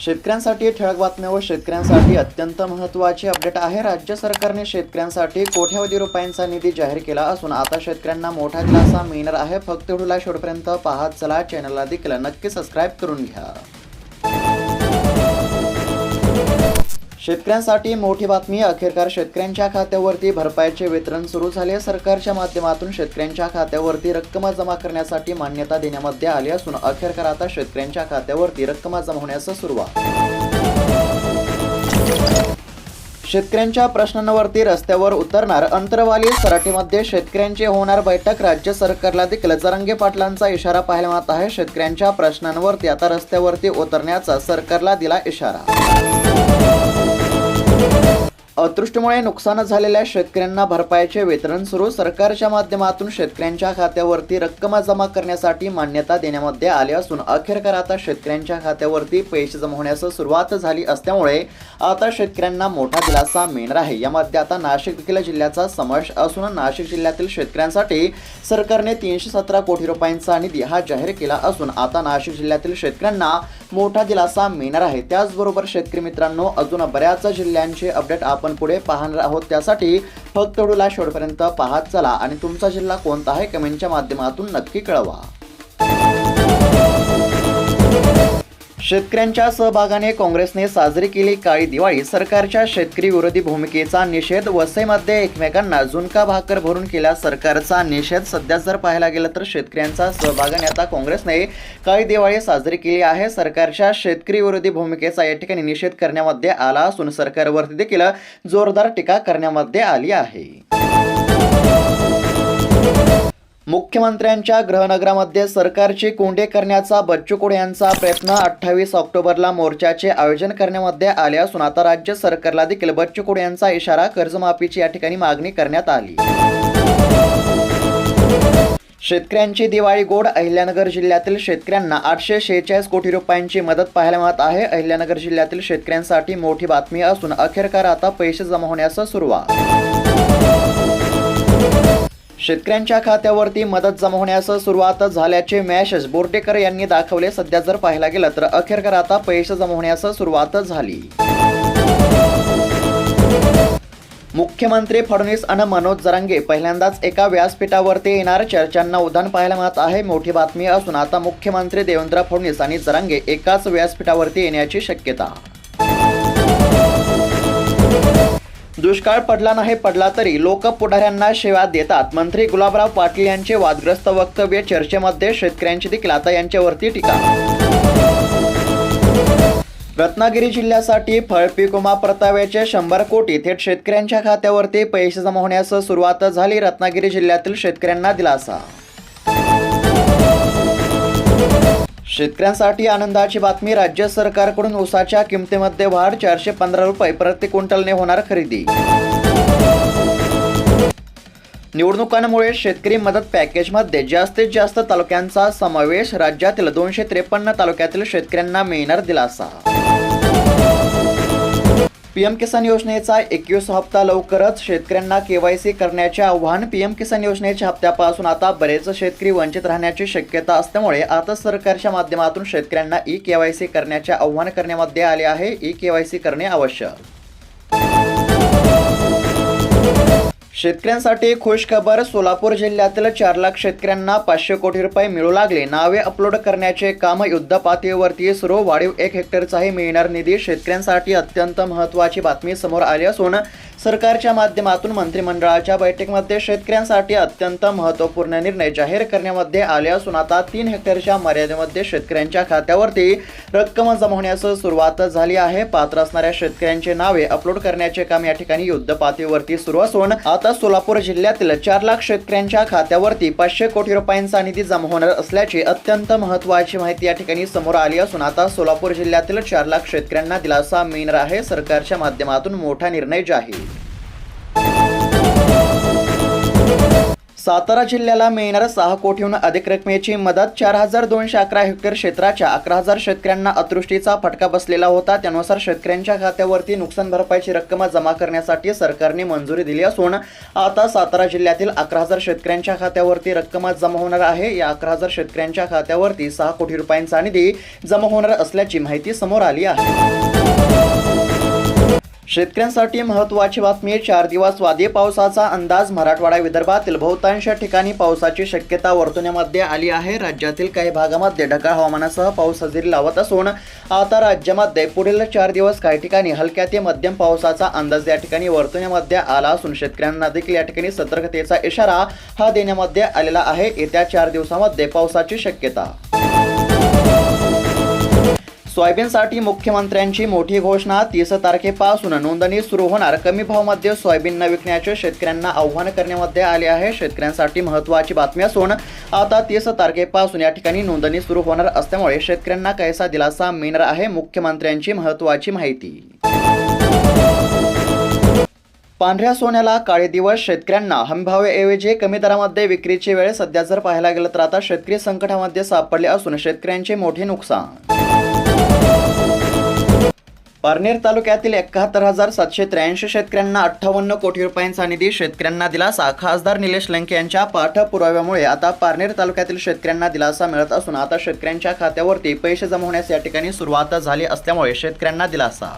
शेतकऱ्यांसाठी ठळक बातम्या व शेतकऱ्यांसाठी अत्यंत महत्त्वाची अपडेट आहे. राज्य सरकारने शेतकऱ्यांसाठी कोट्यावधी रुपयांचा निधी जाहीर केला असून आता शेतकऱ्यांना मोठा दिलासा मिळणार आहे. फक्त व्हिडिओला शेवटपर्यंत पाहत चला. चॅनलला देखील नक्की सबस्क्राईब करून घ्या. शेतकऱ्यांसाठी मोठी बातमी अखेरकार शेतकऱ्यांच्या खात्यावरती भरपाईचे वितरण सुरू झाले. सरकारच्या माध्यमातून शेतकऱ्यांच्या खात्यावरती रक्कम जमा करण्यासाठी मान्यता देण्यामध्ये आली असून अखेरकार आता शेतकऱ्यांच्या खात्यावरती रक्कम जमा होण्यास सुरुवात. शेतकऱ्यांच्या प्रश्नांवरती रस्त्यावर उतरणार अंतरवाली सराटीमध्ये शेतकऱ्यांची होणार बैठक. राज्य सरकारला देखील जरांगे पाटलांचा इशारा पाहायला मिळत आहे. शेतकऱ्यांच्या प्रश्नांवरती आता रस्त्यावरती उतरण्याचा सरकारला दिला इशारा. Thank you. अतृष्टीमुळे नुकसान झालेल्या शेतकऱ्यांना भरपाईचे वितरण सुरू. सरकारच्या माध्यमातून शेतकऱ्यांच्या खात्यावरती रक्कम जमा करण्यासाठी मान्यता देण्यामध्ये आली असून अखेरकार आता शेतकऱ्यांच्या खात्यावरती पैसे जमा होण्यास सुरुवात झाली असल्यामुळे आता शेतकऱ्यांना मोठा दिलासा मिळणार आहे. यामध्ये आता नाशिक देखील जिल्ह्याचा समावेश असून नाशिक जिल्ह्यातील शेतकऱ्यांसाठी सरकारने तीनशे सतरा कोटी रुपयांचा निधी हा जाहीर केला असून आता नाशिक जिल्ह्यातील शेतकऱ्यांना मोठा दिलासा मिळणार आहे. त्याचबरोबर शेतकरी मित्रांनो अजून बऱ्याच जिल्ह्यांचे अपडेट आपण आपण पुढे पाहणार आहोत. त्यासाठी फक्त व्हिडिओला शेवटपर्यंत पाहत चला आणि तुमचा जिल्हा कोणता आहे? कमेंटच्या माध्यमातून नक्की कळवा. शेतकऱ्यांच्या सहभागाने काँग्रेसने साजरी केली काळी दिवाळी. सरकारच्या शेतकरी विरोधी भूमिकेचा निषेध. वसईमध्ये एकमेकांना झुणका भाकर भरून केला सरकारचा निषेध. सध्या जर पाहायला गेलं तर शेतकऱ्यांचा सहभागाने आता काँग्रेसने काळी दिवाळी साजरी केली आहे. सरकारच्या शेतकरी विरोधी भूमिकेचा या ठिकाणी निषेध करण्यामध्ये आला असून सरकारवरती देखील जोरदार टीका करण्यामध्ये आली आहे. मुख्यमंत्र्यांच्या गृहनगरामध्ये सरकारचे कोंडे करण्याचा बच्चू कडू यांचा प्रयत्न अठ्ठावीस ऑक्टोबरला मोर्चाचे आयोजन करण्यामध्ये आले असून आता राज्य सरकारला देखील बच्चू कडू यांचा इशारा कर्जमाफीची या ठिकाणी मागणी करण्यात आली. शेतकऱ्यांची दिवाळी गोड अहिल्यानगर जिल्ह्यातील शेतकऱ्यांना आठशे शेहेचाळीस कोटी रुपयांची मदत पाहायला मिळत आहे. अहिल्यानगर जिल्ह्यातील शेतकऱ्यांसाठी मोठी बातमी असून अखेरकार आता पैसे जमा होण्यास सुरुवात. शेतकऱ्यांच्या खात्यावरती मदत जमा होण्यास सुरुवात झाल्याचे मॅसेज बोर्डेकर यांनी दाखवले. सध्या जर पाहायला गेलं तर अखेरकर आता पैसे जमा होण्यास सुरुवात झाली. मुख्यमंत्री फडणवीस आणि मनोज जरांगे पहिल्यांदाच एका व्यासपीठावरती येणार चर्चांना उधाण पाहायला मिळत आहे. मोठी बातमी असून आता मुख्यमंत्री देवेंद्र फडणवीस आणि जरांगे एकाच व्यासपीठावरती येण्याची शक्यता. दुष्काळ पडला नाही पडला तरी लोक पुढाऱ्यांना सेवा देतात. मंत्री गुलाबराव पाटील यांचे वादग्रस्त वक्तव्य चर्चेमध्ये शेतकऱ्यांची देखील आता यांच्यावरती टीका. रत्नागिरी जिल्ह्यासाठी फळपीक उमा परताव्याचे शंभर कोटी थेट शेतकऱ्यांच्या खात्यावरती पैसे जमा होण्यास सुरुवात झाली. रत्नागिरी जिल्ह्यातील शेतकऱ्यांना दिलासा. शेतकऱ्यांसाठी आनंदाची बातमी राज्य सरकारकडून ऊसाच्या किमतीमध्ये वाढ चारशे पंधरा रुपये प्रति क्विंटलने होणार खरेदी. निवडणुकांमुळे शेतकरी मदत पॅकेजमध्ये जास्तीत जास्त तालुक्यांचा समावेश राज्यातील दोनशे त्रेपन्न तालुक्यातील शेतकऱ्यांना मिळणार दिलासा. पीएम किसान योजनेचा एकवीस हप्ता लवकरच शेतकऱ्यांना केवायसी करण्याचे आव्हान पीएम किसान योजनेच्या हप्त्यापासून आता बरेच शेतकरी वंचित राहण्याची शक्यता असल्यामुळे आता सरकारच्या माध्यमातून शेतकऱ्यांना ई केवायसी करण्याचे आव्हान करण्यामध्ये आले आहे. ई केवायसी करणे आवश्यक. शेतकऱ्यांसाठी खुश खबर सोलापूर जिल्ह्यातील चार लाख शेतकऱ्यांना पाचशे कोटी रुपये मिळू लागले. नावे अपलोड करण्याचे काम युद्धपातळीवरती सुरू. वाढीव एक हेक्टरचाही मिळणार निधी शेतकऱ्यांसाठी अत्यंत महत्त्वाची बातमी समोर आली असून सरकारच्या माध्यमातून मंत्रिमंडळाच्या बैठकीमध्ये शेतकऱ्यांसाठी अत्यंत महत्त्वपूर्ण निर्णय जाहीर करण्यामध्ये आले असून आता तीन हेक्टरच्या मर्यादेमध्ये शेतकऱ्यांच्या खात्यावरती रक्कम जमा होण्यास सुरुवात झाली आहे. पात्र असणाऱ्या शेतकऱ्यांचे नावे अपलोड करण्याचे काम या ठिकाणी युद्ध पातळीवरती सुरू असून आता सोलापूर जिल्ह्यातील चार लाख शेतकऱ्यांच्या खात्यावरती पाचशे कोटी रुपयांचा निधी जमा होणार असल्याची अत्यंत महत्त्वाची माहिती या ठिकाणी समोर आली असून आता सोलापूर जिल्ह्यातील चार लाख शेतकऱ्यांना दिलासा मिळणार आहे. सरकारच्या माध्यमातून मोठा निर्णय जाहीर सातारा जिल्ह्याला मिळणाऱ्या सहा कोटीहून अधिक रकमेची मदत चार हजार दोनशे अकरा हेक्टर क्षेत्राच्या अकरा हजार शेतकऱ्यांना अतृष्टीचा फटका बसलेला होता. त्यानुसार शेतकऱ्यांच्या खात्यावरती नुकसान भरपाईची रक्कम जमा करण्यासाठी सरकारने मंजुरी दिली असून आता सातारा जिल्ह्यातील अकरा हजार शेतकऱ्यांच्या खात्यावरती रक्कम जमा होणार आहे. या अकरा हजार शेतकऱ्यांच्या खात्यावरती सहा कोटी रुपयांचा निधी जमा होणार असल्याची माहिती समोर आली आहे. शेतकऱ्यांसाठी महत्त्वाची बातमी चार दिवस वादळी पावसाचा अंदाज मराठवाडा विदर्भातील बहुतांश ठिकाणी पावसाची शक्यता वर्तवण्यामध्ये आली आहे. राज्यातील काही भागामध्ये ढगाळ हवामानासह पाऊस हजेरी लावत असून आता राज्यामध्ये पुढील चार दिवस काही ठिकाणी हलक्या ते मध्यम पावसाचा अंदाज या ठिकाणी वर्तवण्यामध्ये आला असून शेतकऱ्यांना देखील या ठिकाणी सतर्कतेचा इशारा हा देण्यामध्ये आलेला आहे. येत्या चार दिवसामध्ये पावसाची शक्यता सोयाबीनसाठी मुख्यमंत्र्यांची मोठी घोषणा. तीस तारखेपासून नोंदणी सुरू होणार. कमी भावामध्ये सोयाबीन न विकण्याचे शेतकऱ्यांना आव्हान करण्यामध्ये आले आहे. शेतकऱ्यांसाठी महत्त्वाची बातमी असून आता तीस तारखेपासून या ठिकाणी नोंदणी सुरू होणार असल्यामुळे शेतकऱ्यांना कैसा दिलासा मिळणार आहे मुख्यमंत्र्यांची महत्त्वाची माहिती. पांढऱ्या सोन्याला काळे दिवस. शेतकऱ्यांना हमीभावाऐवजी कमी दरामध्ये विक्रीची वेळ सध्या जर पाहायला गेलं तर आता शेतकरी संकटामध्ये सापडले असून शेतकऱ्यांचे मोठे नुकसान. पारनेर तालुक्यातील एकाहत्तर हजार सातशे त्र्याऐंशी शेतकऱ्यांना अठ्ठावन्न कोटी रुपयांचा निधी शेतकऱ्यांना दिलासा. खासदार निलेश लंके यांच्या पाठपुराव्यामुळे आता पारनेर तालुक्यातील शेतकऱ्यांना दिलासा मिळत असून आता शेतकऱ्यांच्या खात्यावरती पैसे जमा होण्यास या ठिकाणी सुरुवात झाली असल्यामुळे शेतकऱ्यांना दिलासा.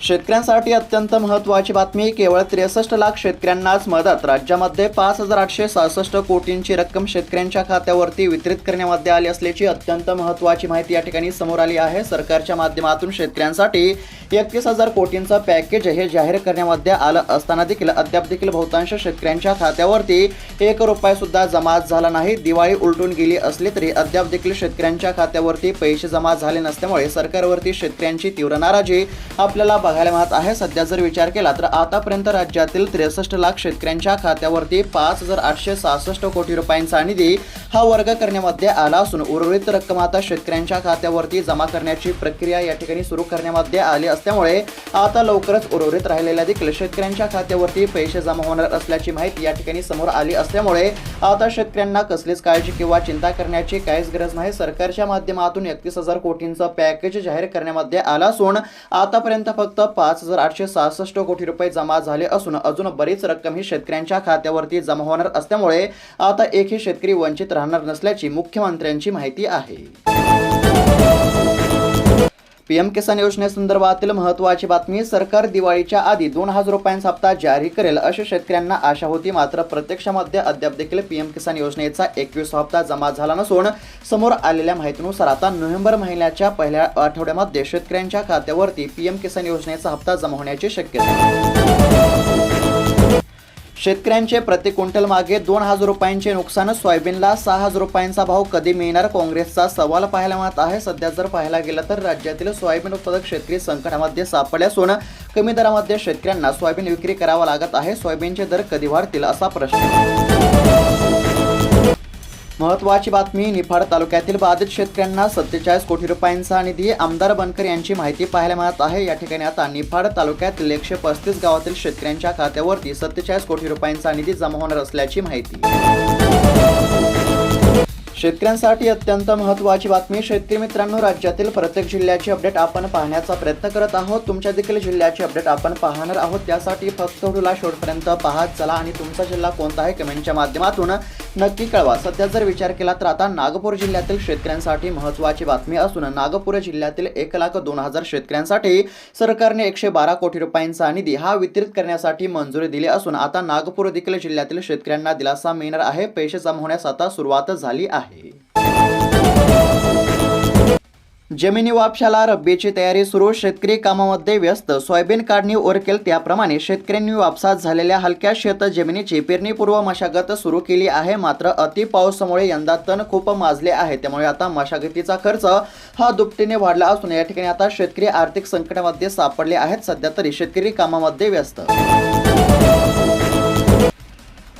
शेतकऱ्यांसाठी अत्यंत महत्त्वाची बातमी केवळ त्रेसष्ट लाख शेतकऱ्यांनाच मदत. राज्यामध्ये पाच हजार आठशे सहासष्ट कोटींची रक्कम शेतकऱ्यांच्या खात्यावरती वितरित करण्यामध्ये आली असल्याची अत्यंत महत्त्वाची माहिती या ठिकाणी समोर आली आहे. सरकारच्या माध्यमातून शेतकऱ्यांसाठी एकतीस हजार कोटींचं पॅकेज हे जाहीर करण्यामध्ये आलं असताना देखील अद्याप देखील बहुतांश शेतकऱ्यांच्या खात्यावरती एक रुपयासुद्धा जमा झाला नाही. दिवाळी उलटून गेली असली तरी अद्याप देखील शेतकऱ्यांच्या खात्यावरती पैसे जमा झाले नसल्यामुळे सरकारवरती शेतकऱ्यांची तीव्र नाराजी आपल्याला बघायला मिळत आहे. सध्या जर विचार केला तर आतापर्यंत राज्यातील त्रेसष्ट लाख शेतकऱ्यांच्या खात्यावरती पाच हजार आठशे सहासष्ट कोटी रुपयांचा निधी हा वर्ग करण्यामध्ये आला असून उर्वरित रक्कम आता शेतकऱ्यांच्या खात्यावरती जमा करण्याची प्रक्रिया या ठिकाणी सुरू करण्यामध्ये आली असल्यामुळे आता लवकरच उर्वरित राहिलेल्या देखील शेतकऱ्यांच्या खात्यावरती पैसे जमा होणार असल्याची माहिती या ठिकाणी समोर आली असल्यामुळे आता शेतकऱ्यांना कसलीच काळजी किंवा चिंता करण्याची काहीच गरज नाही. सरकारच्या माध्यमातून एकतीस हजार कोटींचं पॅकेज जाहीर करण्यामध्ये आला असून आतापर्यंत फक्त फक्त पाच हजार आठशे सहासष्ट कोटी रुपये जमा झाले असून अजून बरीच रक्कम ही शेतकऱ्यांच्या खात्यावरती जमा होणार असल्यामुळे आता एकही शेतकरी वंचित राहणार नसल्याची मुख्यमंत्र्यांची माहिती आहे. पीएम किसान योजनेसंदर्भातील महत्त्वाची बातमी सरकार दिवाळीच्या आधी दोन हजार रुपयांचा हप्ता जारी करेल अशी शेतकऱ्यांना आशा होती मात्र प्रत्यक्षामध्ये अद्याप देखील पीएम किसान योजनेचा एकवीस हप्ता जमा झाला नसून समोर आलेल्या माहितीनुसार आता नोव्हेंबर महिन्याच्या पहिल्या आठवड्यामध्ये शेतकऱ्यांच्या खात्यावरती पीएम किसान योजनेचा हप्ता जमा होण्याची शक्यता आहे. शेतकऱ्यांचे प्रति क्विंटल मागे दोन हजार रुपयांचे नुकसान सोयाबीनला सहा हजार रुपयांचा भाव कधी मिळणार? काँग्रेसचा सवाल पाहायला मिळत आहे. सध्या जर पाहायला गेलं तर राज्यातील सोयाबीन उत्पादक शेतकरी संकटामध्ये सापडले असून कमी दरामध्ये शेतकऱ्यांना सोयाबीन विक्री करावा लागत आहे. सोयाबीनचे दर कधी वाढतील असा प्रश्न महत्वाची बातमी निफाड तालुक्यातील बाधित शेतकऱ्यांना सत्तेचाळीस कोटी रुपयांचा निधी आमदार बनकर यांची माहिती पाहायला मिळत आहे. या ठिकाणी आता निफाड तालुक्यातील एकशे पस्तीस गावातील शेतकऱ्यांच्या खात्यावरती सत्तेचाळीस कोटी रुपयांचा निधी जमा होणार असल्याची माहिती. शेतकऱ्यांसाठी अत्यंत महत्त्वाची बातमी शेतकरी मित्रांनो राज्यातील प्रत्येक जिल्ह्याची अपडेट आपण पाहण्याचा प्रयत्न करत आहोत. तुमच्या देखील जिल्ह्याची अपडेट आपण पाहणार आहोत. त्यासाठी फक्त व्हिडिओला शेवटपर्यंत पाहत चला आणि तुमचा जिल्हा कोणता आहे कमेंटच्या माध्यमातून नक्की कळवा. सध्या जर विचार केला तर आता नागपूर जिल्ह्यातील शेतकऱ्यांसाठी महत्त्वाची बातमी असून नागपूर जिल्ह्यातील एक लाख दोन हजार शेतकऱ्यांसाठी सरकारने एकशे बारा कोटी रुपयांचा निधी हा वितरित करण्यासाठी मंजुरी दिली असून आता नागपूर देखील जिल्ह्यातील शेतकऱ्यांना दिलासा मिळणार आहे. पैसे जमा होण्यास आता सुरुवात झाली आहे. आहे. जमिनी वापशाला रब्बीची तयारी सुरू शेतकरी कामामध्ये व्यस्त. सोयाबीन काढणी ओरकेल त्याप्रमाणे शेतकऱ्यांनी वापसात झालेल्या हलक्या शेत जमिनीची पेरणीपूर्व मशागत सुरू केली आहे. मात्र अति पावसामुळे यंदा तण खूप माजले आहे. त्यामुळे आता मशागतीचा खर्च हा दुपटीने वाढला असून या ठिकाणी आता शेतकरी आर्थिक संकटामध्ये सापडले आहेत. सध्या तरी शेतकरी कामामध्ये व्यस्त.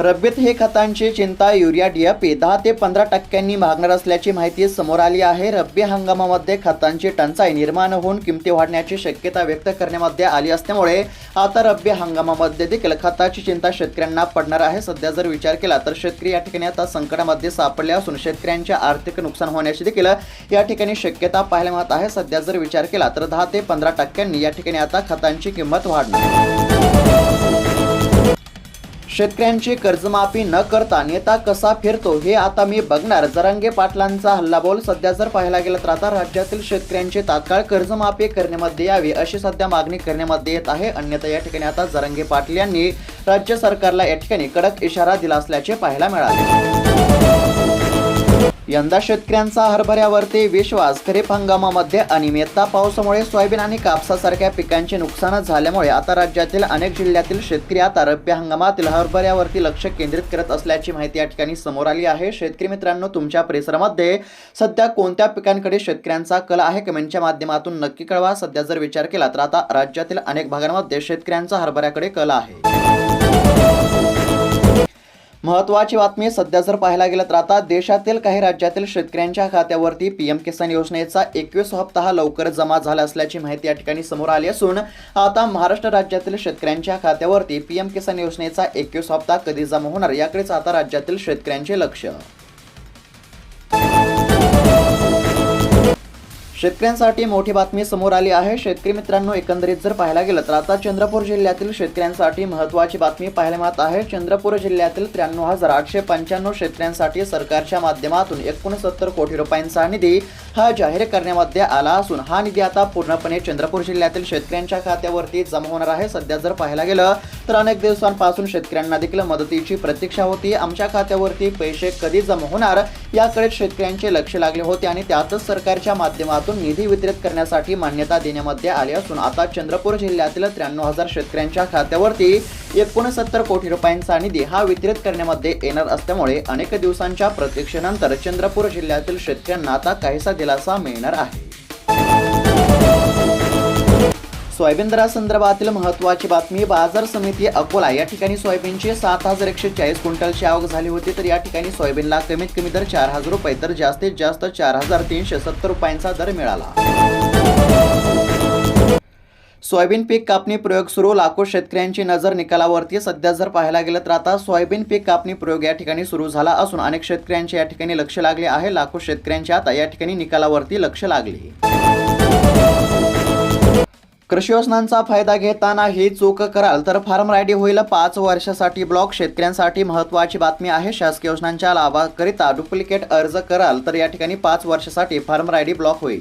रब्बीत हे खतांची चिंता युरिया डीएपी दहा ते पंधरा टक्क्यांनी मागणार असल्याची माहिती समोर आली आहे. रब्बी हंगामामध्ये खतांची टंचाई निर्माण होऊन किमती वाढण्याची शक्यता व्यक्त करण्यामध्ये आली असल्यामुळे आता रब्बी हंगामामध्ये देखील खताची चिंता शेतकऱ्यांना पडणार आहे. सध्या जर विचार केला तर शेतकरी या ठिकाणी आता संकटामध्ये सापडले असून शेतकऱ्यांचे आर्थिक नुकसान होण्याची देखील या ठिकाणी शक्यता पाहायला मिळत आहे. सध्या जर विचार केला तर दहा ते पंधरा टक्क्यांनी या ठिकाणी आता खतांची किंमत वाढणार शेतकऱ्यांची कर्जमाफी न करता नेता कसा फिरतो हे आता मी बघणार. जरांगे पाटलांचा हल्लाबोल सध्या जर पाहायला गेलं तर आता राज्यातील शेतकऱ्यांची तात्काळ कर्जमाफी करण्यामध्ये यावी अशी सध्या मागणी करण्यामध्ये येत आहे. अन्यथा या ठिकाणी आता जरांगे पाटील यांनी राज्य सरकारला या ठिकाणी कडक इशारा दिला असल्याचे पाहायला मिळाले. यंदा शेतकऱ्यांचा हरभऱ्यावरती विश्वास खरीप हंगामामध्ये अनियमितता पावसामुळे सोयाबीन आणि कापसासारख्या पिकांचे नुकसान झाल्यामुळे आता राज्यातील अनेक जिल्ह्यातील शेतकरी आता रब्बी हंगामातील हरभऱ्यावरती लक्ष केंद्रित करत असल्याची माहिती या ठिकाणी समोर आली आहे. शेतकरी मित्रांनो तुमच्या परिसरामध्ये सध्या कोणत्या पिकांकडे शेतकऱ्यांचा कल आहे? कमेंटच्या माध्यमातून नक्की कळवा. सध्या जर विचार केला तर आता राज्यातील अनेक भागांमध्ये शेतकऱ्यांचा हरभऱ्याकडे कल आहे. महत्वाची बातमी सध्या जर पाहायला गेलं तर आता देशातील काही राज्यातील शेतकऱ्यांच्या खात्यावरती पीएम किसान योजनेचा एकवीस हप्ता हा लवकर जमा झाला असल्याची माहिती या ठिकाणी समोर आली असून आता महाराष्ट्र राज्यातील शेतकऱ्यांच्या खात्यावरती पीएम किसान योजनेचा एकवीस हप्ता कधी जमा होणार याकडेच आता राज्यातील शेतकऱ्यांचे लक्ष. शेतकऱ्यांसाठी मोठी बातमी समोर आली आहे. शेतकरी मित्रांनो एकंदरीत जर पाहायला गेलं तर आता चंद्रपूर जिल्ह्यातील शेतकऱ्यांसाठी महत्त्वाची बातमी पाहायला मिळत आहे. चंद्रपूर जिल्ह्यातील त्र्याण्णव हजार आठशे पंच्याण्णव शेतकऱ्यांसाठी सरकारच्या माध्यमातून एकोणसत्तर कोटी रुपयांचा निधी हा जाहीर करण्यामध्ये आला असून हा निधी आता पूर्णपणे चंद्रपूर जिल्ह्यातील शेतकऱ्यांच्या खात्यावरती जमा होणार आहे. सध्या जर पाहायला गेलं तर अनेक दिवसांपासून शेतकऱ्यांना देखील मदतीची प्रतीक्षा होती. आमच्या खात्यावरती पैसे कधी जमा होणार याकडे शेतकऱ्यांचे लक्ष लागले होते आणि त्यातच सरकारच्या माध्यमातून निधी वितरित करण्यासाठी मान्यता देण्यामध्ये आली असून आता चंद्रपूर जिल्ह्यातील त्र्याण्णव हजार शेतकऱ्यांच्या खात्यावरती एकोणसत्तर कोटी रुपयांचा निधी हा वितरित करण्यामध्ये येणार असल्यामुळे अनेक दिवसांच्या प्रतीक्षेनंतर चंद्रपूर जिल्ह्यातील शेतकऱ्यांना आता काहीसा दिलासा मिळणार आहे. सोयाबीन दरासंदर्भातील महत्त्वाची बातमी बाजार समिती अकोला या ठिकाणी सोयाबीनची सात हजार एकशे चाळीस क्विंटलची आवक झाली होती. तर या ठिकाणी सोयाबीनला कमीत कमी दर चार हजार रुपये तर जास्तीत जास्त चार हजार तीनशे सत्तर रुपयांचा दर मिळाला. सोयाबीन पीक कापणी प्रयोग सुरू. लाखो शेतकऱ्यांची नजर निकालावरती. सध्या जर पाहायला गेलं तर आता सोयाबीन पीक कापणी प्रयोग या ठिकाणी सुरू झाला असून अनेक शेतकऱ्यांचे या ठिकाणी लक्ष लागले आहे. लाखो शेतकऱ्यांचे आता या ठिकाणी निकालावरती लक्ष लागले. कृषी योजनांचा फायदा घेताना ही चूक कराल तर फार्म रायडी होईल पाच वर्षासाठी ब्लॉक. शेतकऱ्यांसाठी महत्त्वाची बातमी आहे. शासकीय योजनांच्या लाभाकरिता डुप्लिकेट अर्ज कराल तर या ठिकाणी पाच वर्षासाठी फार्म रायडी ब्लॉक होईल.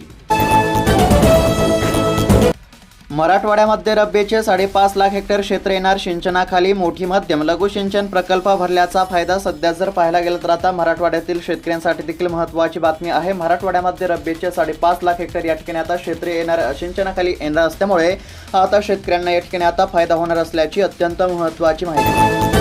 मराठवाड्यामध्ये रब्बीचे साडेपाच लाख हेक्टर क्षेत्र येणार. सिंचनाखाली मोठी मध्यम लघु सिंचन प्रकल्प भरल्याचा फायदा सध्या जर पाहायला गेला तर आता मराठवाड्यातील शेतकऱ्यांसाठी देखील महत्त्वाची बातमी आहे. मराठवाड्यामध्ये रब्बीचे साडेपाच लाख हेक्टर या ठिकाणी आता क्षेत्र येणार सिंचनाखाली येणार असल्यामुळे आता शेतकऱ्यांना या ठिकाणी आता फायदा होणार असल्याची अत्यंत महत्त्वाची माहिती.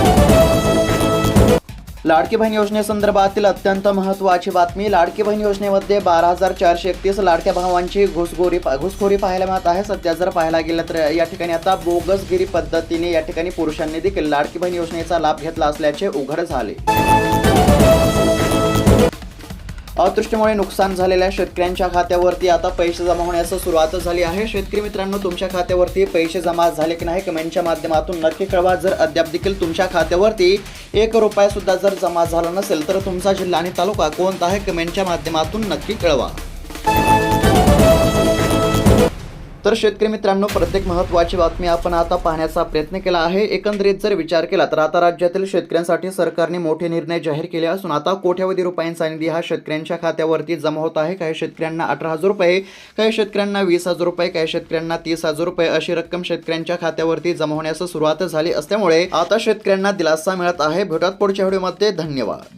लाडकी बहीण योजनेसंदर्भातील अत्यंत महत्त्वाची बातमी लाडकी बहीण योजनेमध्ये बारा हजार चारशे एकतीस लाडक्या भावांची घुसखोरी घुसखोरी पाहायला मिळत आहे. सध्या जर पाहायला गेलं तर या ठिकाणी आता बोगसगिरी पद्धतीने या ठिकाणी पुरुषांनी देखील लाडकी बहीण योजनेचा लाभ घेतला असल्याचे उघड झाले. अतिवृष्टीमुळे नुकसान झालेल्या शेतकऱ्यांच्या खात्यावरती आता पैसे जमा होण्यास सुरुवात झाली आहे. शेतकरी मित्रांनो तुमच्या खात्यावरती पैसे जमा झाले की नाही कमेंटच्या माध्यमातून नक्की कळवा. जर अद्याप देखील तुमच्या खात्यावरती एक रुपयासुद्धा जर जमा झाला नसेल तर तुमचा जिल्हा आणि तालुका कोणता आहे कमेंटच्या माध्यमातून नक्की कळवा. तर शेतकरी मित्रांनो प्रत्येक महत्त्वाची बातमी आपण आता पाहण्याचा प्रयत्न केला आहे. एकंदरीत जर विचार केला तर आता राज्यातील शेतकऱ्यांसाठी सरकारने मोठे निर्णय जाहीर केले असून आता कोट्यावधी रुपयांचा निधी हा शेतकऱ्यांच्या खात्यावरती जमा होत आहे. काही शेतकऱ्यांना अठरा हजार रुपये काही शेतकऱ्यांना वीस हजार रुपये काही शेतकऱ्यांना तीस हजार रुपये अशी रक्कम शेतकऱ्यांच्या खात्यावरती जमा होण्यास सुरुवात झाली असल्यामुळे आता शेतकऱ्यांना दिलासा मिळत आहे. भेटत पुढच्या व्हिडिओमध्ये. धन्यवाद.